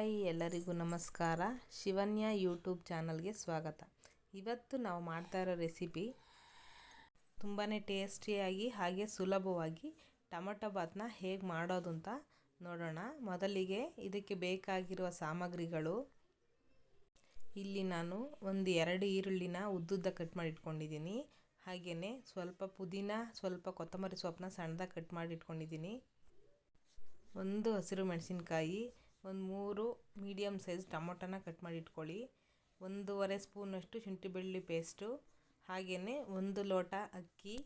Hi ಎಲ್ಲರಿಗೂ ನಮಸ್ಕಾರ. ಶಿವನ್ಯ YouTube ಚಾನಲ್ಗೆ ಸ್ವಾಗತ. ಇವತ್ತು ನಾವು ಮಾಡ್ತಾ ಇರೋ ರೆಸಿಪಿ ತುಂಬಾ ಟೇಸ್ಟಿಯಾಗಿ ಹಾಗೆ ಸುಲಭವಾಗಿ ಟೊಮಟೊ ಬಾತನ್ನ ಹೇಗೆ ಮಾಡೋದು ಅಂತ ನೋಡೋಣ. ಮೊದಲಿಗೆ ಇದಕ್ಕೆ ಬೇಕಾಗಿರುವ ಸಾಮಗ್ರಿಗಳು. ಇಲ್ಲಿ ನಾನು ಒಂದು ಎರಡು ಈರುಳ್ಳಿನ ಉದ್ದುದ್ದ ಕಟ್ ಮಾಡಿ ಇಟ್ಕೊಂಡಿದ್ದೀನಿ. ಹಾಗೆಯೇ ಸ್ವಲ್ಪ ಪುದೀನ, ಸ್ವಲ್ಪ ಕೊತ್ತಂಬರಿ ಸೊಪ್ಪನ್ನ ಸಣ್ಣದಾಗಿ ಕಟ್ ಮಾಡಿ ಇಟ್ಕೊಂಡಿದ್ದೀನಿ. ಒಂದು ಹಸಿರು ಮೆಣಸಿನ್ಕಾಯಿ ಒಂದು ಮೂರು ಮೀಡಿಯಮ್ ಸೈಜ್ ಟೊಮೊಟೊನ ಕಟ್ ಮಾಡಿ ಇಟ್ಕೊಳ್ಳಿ. ಒಂದೂವರೆ ಸ್ಪೂನಷ್ಟು ಶುಂಠಿ ಬೆಳ್ಳುಳ್ಳಿ ಪೇಸ್ಟು ಹಾಗೆಯೇ ಒಂದು ಲೋಟ ಅಕ್ಕಿ,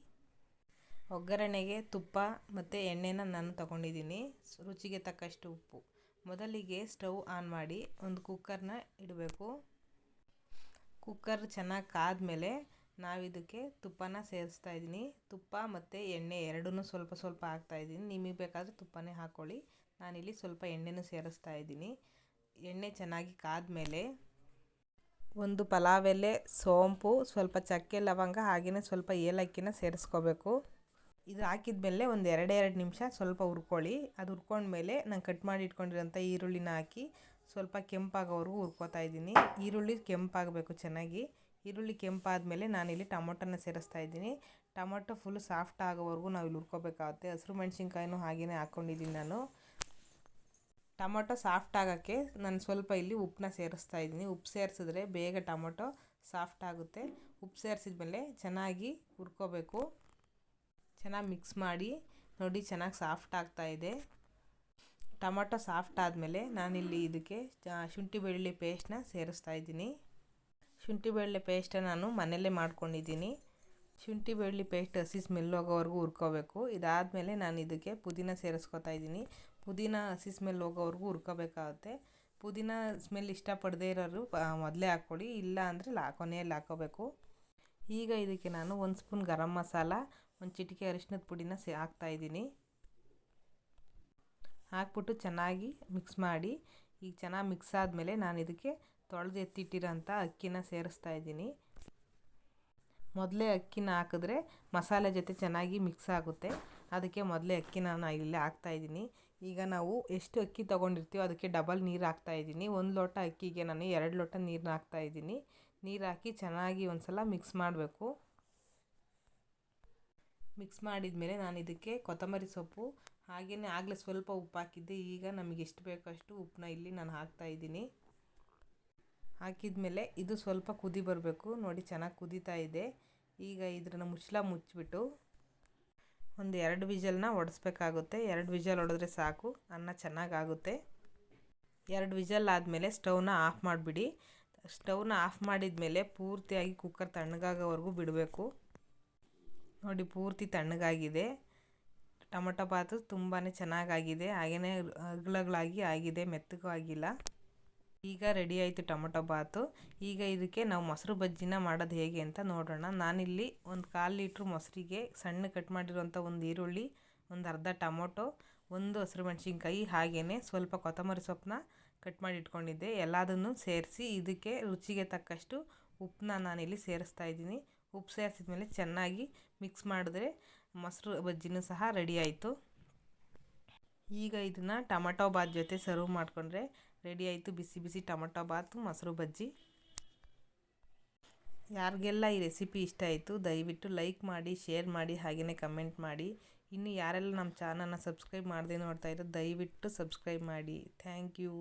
ಒಗ್ಗರಣೆಗೆ ತುಪ್ಪ ಮತ್ತು ಎಣ್ಣೆನ ನಾನು ತಗೊಂಡಿದ್ದೀನಿ. ರುಚಿಗೆ ತಕ್ಕಷ್ಟು ಉಪ್ಪು. ಮೊದಲಿಗೆ ಸ್ಟವ್ ಆನ್ ಮಾಡಿ ಒಂದು ಕುಕ್ಕರ್ನ ಇಡಬೇಕು. ಕುಕ್ಕರ್ ಚೆನ್ನಾಗಿ ಕಾದ್ಮೇಲೆ ನಾವಿದಕ್ಕೆ ತುಪ್ಪನ ಸೇರಿಸ್ತಾ ಇದ್ದೀನಿ. ತುಪ್ಪ ಮತ್ತು ಎಣ್ಣೆ ಎರಡೂ ಸ್ವಲ್ಪ ಸ್ವಲ್ಪ ಹಾಕ್ತಾಯಿದ್ದೀನಿ ನಿಮಗೆ ಬೇಕಾದರೆ ತುಪ್ಪನೇ ಹಾಕ್ಕೊಳ್ಳಿ ನಾನಿಲ್ಲಿ ಸ್ವಲ್ಪ ಎಣ್ಣೆನೂ ಸೇರಿಸ್ತಾ ಇದ್ದೀನಿ. ಎಣ್ಣೆ ಚೆನ್ನಾಗಿ ಕಾದ್ಮೇಲೆ ಒಂದು ಪಲಾವ್ ಎಲೆ ಸೋಂಪು, ಸ್ವಲ್ಪ ಚಕ್ಕೆ ಲವಂಗ ಹಾಗೆಯೇ ಸ್ವಲ್ಪ ಏಲಕ್ಕಿನ ಸೇರಿಸ್ಕೋಬೇಕು. ಇದು ಹಾಕಿದ ಮೇಲೆ ಒಂದು ಎರಡು ನಿಮಿಷ ಸ್ವಲ್ಪ ಹುರ್ಕೊಳ್ಳಿ. ಅದು ಹುರ್ಕೊಂಡ್ಮೇಲೆ ನಾನು ಕಟ್ ಮಾಡಿ ಇಟ್ಕೊಂಡಿರೋಂಥ ಈರುಳ್ಳಿನ ಹಾಕಿ ಸ್ವಲ್ಪ ಕೆಂಪಾಗೋವರೆಗೂ ಹುರ್ಕೋತಾ ಇದ್ದೀನಿ. ಈರುಳ್ಳಿ ಕೆಂಪಾಗಬೇಕು ಚೆನ್ನಾಗಿ. ಈರುಳ್ಳಿ ಕೆಂಪಾದಮೇಲೆ ನಾನಿಲ್ಲಿ ಟೊಮೊಟೊನ ಸೇರಿಸ್ತಾ ಇದ್ದೀನಿ. ಟೊಮೊಟೊ ಫುಲ್ ಸಾಫ್ಟ್ ಆಗೋವರೆಗೂ ನಾವು ಇಲ್ಲಿ ಹುರ್ಕೋಬೇಕಾಗುತ್ತೆ. ಹಸಿರು ಮೆಣಸಿನ್ಕಾಯಿನೂ ಹಾಗೆಯೇ ಹಾಕ್ಕೊಂಡಿದ್ದೀನಿ ನಾನು. ಟೊಮೊಟೊ ಸಾಫ್ಟ್ ಆಗೋಕ್ಕೆ ನಾನು ಸ್ವಲ್ಪ ಇಲ್ಲಿ ಉಪ್ಪನ್ನ ಸೇರಿಸ್ತಾ ಇದ್ದೀನಿ. ಉಪ್ಪು ಸೇರಿಸಿದ್ರೆ ಬೇಗ ಟೊಮೊಟೊ ಸಾಫ್ಟ್ ಆಗುತ್ತೆ. ಉಪ್ಪು ಸೇರಿಸಿದ ಮೇಲೆ ಚೆನ್ನಾಗಿ ಹುರ್ಕೋಬೇಕು. ಚೆನ್ನಾಗಿ ಮಿಕ್ಸ್ ಮಾಡಿ, ನೋಡಿ ಚೆನ್ನಾಗಿ ಸಾಫ್ಟ್ ಆಗ್ತಾ ಇದೆ. ಟೊಮೊಟೊ ಸಾಫ್ಟ್ ಆದಮೇಲೆ ನಾನಿಲ್ಲಿ ಇದಕ್ಕೆ ಶುಂಠಿ ಬೆಳ್ಳುಳ್ಳಿ ಪೇಸ್ಟ್ನ ಸೇರಿಸ್ತಾ ಇದ್ದೀನಿ. ಶುಂಠಿ ಬೆಳ್ಳುಳ್ಳಿ ಪೇಸ್ಟನ್ನ ನಾನು ಮನೆಯಲ್ಲೇ ಮಾಡ್ಕೊಂಡಿದ್ದೀನಿ. ಶುಂಠಿ ಬೆಳ್ಳುಳ್ಳಿ ಪೇಸ್ಟ್ ಹಸಿ ಸ್ಮೆಲ್ ಹೋಗೋವರೆಗೂ ಹುರ್ಕೋಬೇಕು. ಇದಾದಮೇಲೆ ನಾನು ಇದಕ್ಕೆ ಪುದೀನ ಸೇರಿಸ್ಕೊತಾ ಇದ್ದೀನಿ. ಪುದೀನ ಹಸಿ ಸ್ಮೆಲ್ ಹೋಗೋವರೆಗೂ ಹುರ್ಕೋಬೇಕಾಗುತ್ತೆ. ಪುದೀನ ಸ್ಮೆಲ್ ಇಷ್ಟಪಡದೇ ಇರೋರು ಮೊದಲೇ ಹಾಕ್ಕೊಳ್ಳಿ ಇಲ್ಲ ಅಂದರೆ ಲಾ, ಕೊನೆಯಲ್ಲಿ ಹಾಕೋಬೇಕು. ಈಗ ಇದಕ್ಕೆ ನಾನು ಒಂದು ಸ್ಪೂನ್ ಗರಂ ಮಸಾಲ, ಒಂದು ಚಿಟಿಕೆ ಅರಿಶಿನದ ಪುಡಿನ ಸೇ ಹಾಕ್ತಾಯಿದ್ದೀನಿ ಹಾಕ್ಬಿಟ್ಟು ಚೆನ್ನಾಗಿ ಮಿಕ್ಸ್ ಮಾಡಿ, ಈಗ ಚೆನ್ನಾಗಿ ಮಿಕ್ಸ್ ಆದಮೇಲೆ ನಾನು ಇದಕ್ಕೆ ತೊಳೆದು ಎತ್ತಿಟ್ಟಿರೋಂಥ ಅಕ್ಕಿನ ಸೇರಿಸ್ತಾ ಇದ್ದೀನಿ. ಮೊದಲೇ ಅಕ್ಕಿನ ಹಾಕಿದ್ರೆ ಮಸಾಲೆ ಜೊತೆ ಚೆನ್ನಾಗಿ ಮಿಕ್ಸ್ ಆಗುತ್ತೆ. ಅದಕ್ಕೆ ಮೊದಲೇ ಅಕ್ಕಿನ ನಾನು ಇಲ್ಲೇ ಹಾಕ್ತಾಯಿದ್ದೀನಿ ಈಗ ನಾವು ಎಷ್ಟು ಅಕ್ಕಿ ತೊಗೊಂಡಿರ್ತೀವೋ ಅದಕ್ಕೆ ಡಬಲ್ ನೀರು ಹಾಕ್ತಾಯಿದ್ದೀನಿ ಒಂದು ಲೋಟ ಅಕ್ಕಿಗೆ ನಾನು ಎರಡು ಲೋಟ ನೀರನ್ನ ಹಾಕ್ತಾಯಿದ್ದೀನಿ ನೀರು ಹಾಕಿ ಚೆನ್ನಾಗಿ ಒಂದು ಸಲ ಮಿಕ್ಸ್ ಮಾಡಬೇಕು. ಮಿಕ್ಸ್ ಮಾಡಿದ ಮೇಲೆ ನಾನು ಇದಕ್ಕೆ ಕೊತ್ತಂಬರಿ ಸೊಪ್ಪು ಹಾಗೆಯೇ ಆಗಲೇ ಸ್ವಲ್ಪ ಉಪ್ಪು ಹಾಕಿದ್ದೆ. ಈಗ ನಮಗೆ ಎಷ್ಟು ಬೇಕೋ ಅಷ್ಟು ಉಪ್ಪನ್ನ ಇಲ್ಲಿ ನಾನು ಹಾಕ್ತಾಯಿದ್ದೀನಿ ಹಾಕಿದ ಮೇಲೆ ಇದು ಸ್ವಲ್ಪ ಕುದಿ ಬರಬೇಕು. ನೋಡಿ ಚೆನ್ನಾಗಿ ಕುದೀತಾ ಇದೆ. ಈಗ ಇದ್ರನ್ನ ಮುಚ್ಚಳ ಮುಚ್ಚಿಬಿಟ್ಟು ಒಂದು ಎರಡು ವಿಜಲ್ನ ಒಡಿಸ್ಬೇಕಾಗುತ್ತೆ. ಎರಡು ವಿಜಲ್ ಹೊಡೆದ್ರೆ ಸಾಕು, ಅನ್ನ ಚೆನ್ನಾಗಾಗುತ್ತೆ. ಎರಡು ವಿಜಲ್ ಆದಮೇಲೆ ಸ್ಟವ್ನ ಆಫ್ ಮಾಡಿಬಿಡಿ. ಸ್ಟವ್ನ ಆಫ್ ಮಾಡಿದ ಮೇಲೆ ಪೂರ್ತಿಯಾಗಿ ಕುಕ್ಕರ್ ತಣ್ಣಗಾಗೋವರೆಗೂ ಬಿಡಬೇಕು. ನೋಡಿ, ಪೂರ್ತಿ ತಣ್ಣಗಾಗಿದೆ. ಟೊಮೊಟೊ ಬಾತು ತುಂಬಾ ಚೆನ್ನಾಗಾಗಿದೆ. ಹಾಗೆಯೇ ಅಗ್ಲಗಳಾಗಿ ಆಗಿದೆ, ಮೆತ್ತಗೂ ಆಗಿಲ್ಲ. ಈಗ ರೆಡಿ ಆಯಿತು ಟೊಮೊಟೊ ಬಾತು. ಈಗ ಇದಕ್ಕೆ ನಾವು ಮೊಸರು ಬಜ್ಜಿನ ಮಾಡೋದು ಹೇಗೆ ಅಂತ ನೋಡೋಣ. ನಾನಿಲ್ಲಿ ಒಂದು ಕಾಲು ಲೀಟ್ರ್ ಮೊಸರಿಗೆ ಸಣ್ಣ ಕಟ್ ಮಾಡಿರುವಂಥ ಒಂದು ಈರುಳ್ಳಿ, ಒಂದು ಅರ್ಧ ಟೊಮೊಟೊ, ಒಂದು ಹಸಿರು ಮೆಣಸಿನ್ಕಾಯಿ ಹಾಗೆಯೇ ಸ್ವಲ್ಪ ಕೊತ್ತಂಬರಿ ಸೊಪ್ಪನ್ನ ಕಟ್ ಮಾಡಿ ಇಟ್ಕೊಂಡಿದ್ದೆ. ಎಲ್ಲದನ್ನು ಸೇರಿಸಿ ಇದಕ್ಕೆ ರುಚಿಗೆ ತಕ್ಕಷ್ಟು ಉಪ್ಪನ್ನ ನಾನಿಲ್ಲಿ ಸೇರಿಸ್ತಾ ಇದ್ದೀನಿ. ಉಪ್ಪು ಸೇರಿಸಿದ ಮೇಲೆ ಚೆನ್ನಾಗಿ ಮಿಕ್ಸ್ ಮಾಡಿದ್ರೆ ಮೊಸರು ಬಜ್ಜಿನೂ ಸಹ ರೆಡಿ ಆಯಿತು. ಈಗ ಇದನ್ನು ಟೊಮೊಟೊ ಬಾತ್ ಜೊತೆ ಸರ್ವ್ ಮಾಡಿಕೊಂಡ್ರೆ ರೆಡಿ ಆಯಿತು. ಬಿಸಿ ಬಿಸಿ ಟೊಮೊಟೊ ಬಾತು, ಮೊಸರು ಬಜ್ಜಿ. ಯಾರಿಗೆಲ್ಲ ಈ ರೆಸಿಪಿ ಇಷ್ಟ ಆಯಿತು, ದಯವಿಟ್ಟು ಲೈಕ್ ಮಾಡಿ, ಶೇರ್ ಮಾಡಿ ಹಾಗೆಯೇ ಕಮೆಂಟ್ ಮಾಡಿ. ಇನ್ನು ಯಾರೆಲ್ಲ ನಮ್ಮ ಚಾನಲ್ನ ಸಬ್ಸ್ಕ್ರೈಬ್ ಮಾಡದೆ ನೋಡ್ತಾಯಿದ್ರು ದಯವಿಟ್ಟು ಸಬ್ಸ್ಕ್ರೈಬ್ ಮಾಡಿ. Thank you.